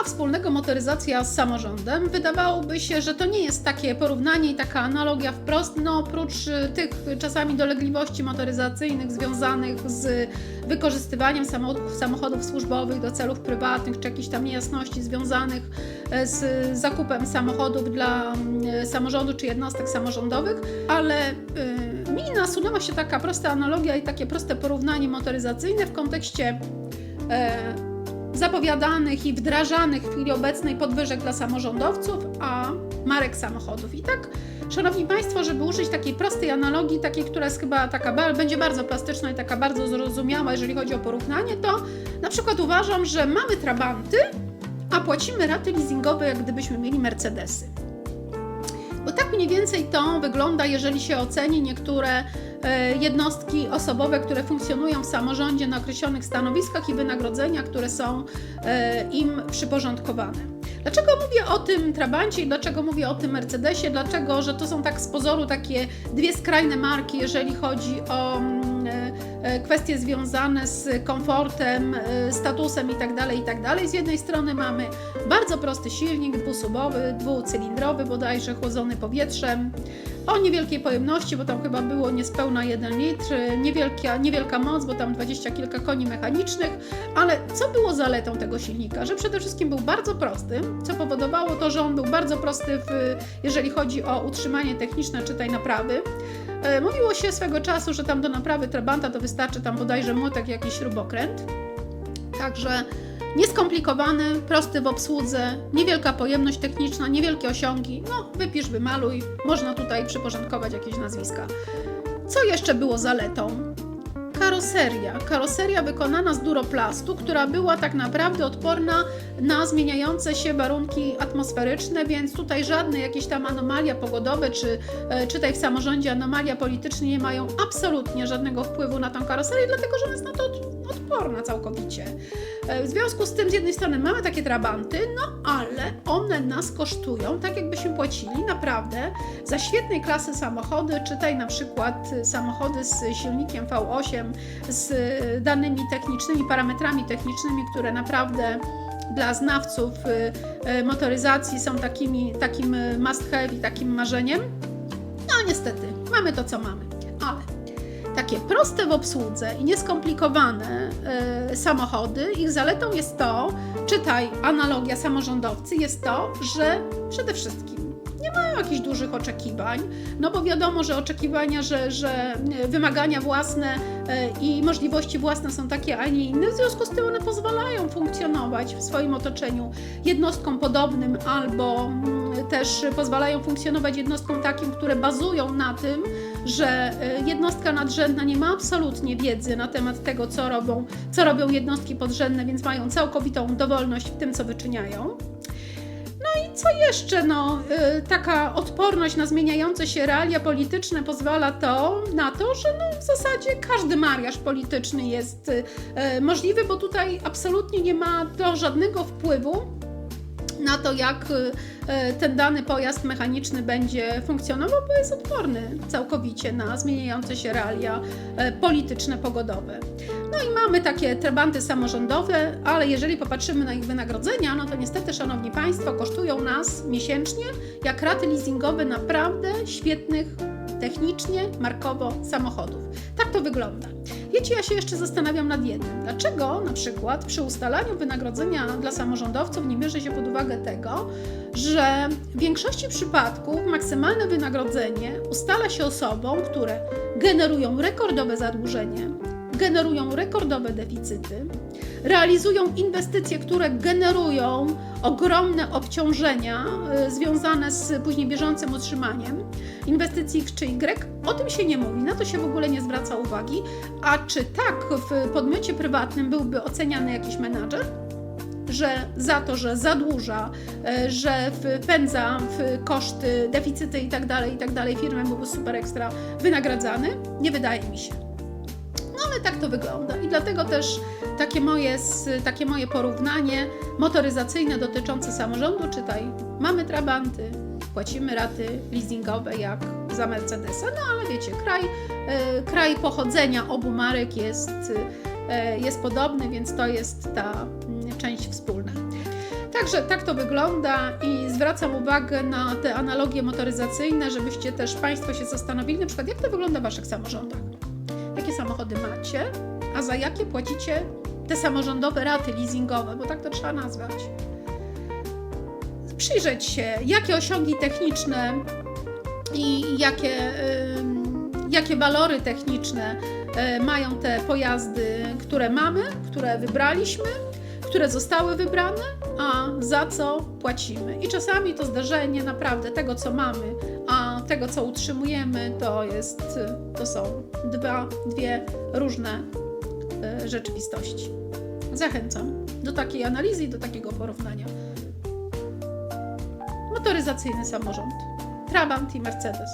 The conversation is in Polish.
ma wspólnego motoryzacja z samorządem? Wydawałoby się, że to nie jest takie porównanie i taka analogia wprost, no oprócz y, tych czasami dolegliwości motoryzacyjnych związanych z wykorzystywaniem samochodów, samochodów służbowych do celów prywatnych, czy jakichś tam niejasności związanych e, z zakupem samochodów dla mm, samorządu czy jednostek samorządowych, ale y, mi nasunęła się taka prosta analogia i takie proste porównanie motoryzacyjne w kontekście e, zapowiadanych i wdrażanych w chwili obecnej podwyżek dla samorządowców, a marek samochodów. I tak, Szanowni Państwo, żeby użyć takiej prostej analogii, takiej, która jest chyba taka, będzie bardzo plastyczna i taka bardzo zrozumiała, jeżeli chodzi o porównanie, to na przykład uważam, że mamy trabanty, a płacimy raty leasingowe, jak gdybyśmy mieli Mercedesy. Tak mniej więcej to wygląda, jeżeli się oceni niektóre e, jednostki osobowe, które funkcjonują w samorządzie na określonych stanowiskach i wynagrodzenia, które są e, im przyporządkowane. Dlaczego mówię o tym Trabancie i dlaczego mówię o tym Mercedesie? Dlaczego, że to są tak z pozoru takie dwie skrajne marki, jeżeli chodzi o mm, kwestie związane z komfortem, e, statusem itd., itd. Z jednej strony mamy bardzo prosty silnik dwusubowy, dwucylindrowy, bodajże chłodzony powietrzem, o niewielkiej pojemności, bo tam chyba było niespełna 1 litr, niewielka, niewielka moc, bo tam 20 kilka koni mechanicznych, ale co było zaletą tego silnika? Że przede wszystkim był bardzo prosty, co powodowało to, że on był bardzo prosty, w, jeżeli chodzi o utrzymanie techniczne, czytaj naprawy. E, Mówiło się swego czasu, że tam do naprawy Trabanta to wystarczy tam bodajże młotek, jakiś śrubokręt. Także nieskomplikowany, prosty w obsłudze, niewielka pojemność techniczna, niewielkie osiągi. No, wypisz, wymaluj, można tutaj przyporządkować jakieś nazwiska. Co jeszcze było zaletą? Karoseria. Karoseria wykonana z duroplastu, która była tak naprawdę odporna na zmieniające się warunki atmosferyczne, więc tutaj żadne jakieś tam anomalia pogodowe, czy e, czytaj w samorządzie anomalia polityczne nie mają absolutnie żadnego wpływu na tą karoserię, dlatego że ona jest na to od- odporna całkowicie. E, W związku z tym z jednej strony mamy takie trabanty, no ale nas kosztują, tak jakbyśmy płacili naprawdę za świetnej klasy samochody, czytaj na przykład samochody z silnikiem V8, z danymi technicznymi, parametrami technicznymi, które naprawdę dla znawców y, y, motoryzacji są takimi, takim must have i takim marzeniem. No niestety, mamy to co mamy, takie proste w obsłudze i nieskomplikowane e, samochody, ich zaletą jest to, czytaj analogia samorządowcy, jest to, że przede wszystkim nie mają jakichś dużych oczekiwań, no bo wiadomo, że oczekiwania, że, że wymagania własne e, i możliwości własne są takie, a nie inne, w związku z tym one pozwalają funkcjonować w swoim otoczeniu jednostkom podobnym albo mm, też pozwalają funkcjonować jednostkom takim, które bazują na tym, że e, jednostka nadrzędna nie ma absolutnie wiedzy na temat tego, co robią, co robią jednostki podrzędne, więc mają całkowitą dowolność w tym, co wyczyniają. No i co jeszcze? No, y, taka odporność na zmieniające się realia polityczne pozwala to na to, że no, w zasadzie każdy mariaż polityczny jest y, y, możliwy, bo tutaj absolutnie nie ma to żadnego wpływu na to, jak y, y, ten dany pojazd mechaniczny będzie funkcjonował, bo jest odporny całkowicie na zmieniające się realia y, polityczne, pogodowe. No i mamy takie trabanty samorządowe, ale jeżeli popatrzymy na ich wynagrodzenia, no to niestety, Szanowni Państwo, kosztują nas miesięcznie, jak raty leasingowe naprawdę świetnych technicznie, markowo samochodów. Tak to wygląda. Wiecie, ja się jeszcze zastanawiam nad jednym. Dlaczego na przykład przy ustalaniu wynagrodzenia dla samorządowców nie bierze się pod uwagę tego, że w większości przypadków maksymalne wynagrodzenie ustala się osobom, które generują rekordowe zadłużenie, generują rekordowe deficyty, realizują inwestycje, które generują ogromne obciążenia y, związane z później bieżącym utrzymaniem inwestycji X czy Y. O tym się nie mówi, na to się w ogóle nie zwraca uwagi. A czy tak w podmiocie prywatnym byłby oceniany jakiś menadżer? że za to, że zadłuża, e, że wpędza w koszty, deficyty itd., itd. firmę byłby super ekstra wynagradzany? Nie wydaje mi się. Ale tak to wygląda i dlatego też takie moje, takie moje porównanie motoryzacyjne dotyczące samorządu, czytaj, mamy trabanty, płacimy raty leasingowe jak za Mercedesa, no ale wiecie, kraj, e, kraj pochodzenia obu marek jest, e, jest podobny, więc to jest ta mm, część wspólna. Także tak to wygląda i zwracam uwagę na te analogie motoryzacyjne, żebyście też Państwo się zastanowili, na przykład jak to wygląda w Waszych samorządach. Samochody macie, a za jakie płacicie te samorządowe raty leasingowe, bo tak to trzeba nazwać. Przyjrzeć się, jakie osiągi techniczne i jakie, jakie walory techniczne y, mają te pojazdy, które mamy, które wybraliśmy, które zostały wybrane, a za co płacimy. I czasami to zdarzenie naprawdę tego, co mamy, tego, co utrzymujemy, to jest, to są dwa, dwie różne y, rzeczywistości. Zachęcam do takiej analizy i do takiego porównania. Motoryzacyjny samorząd. Trabant i Mercedes.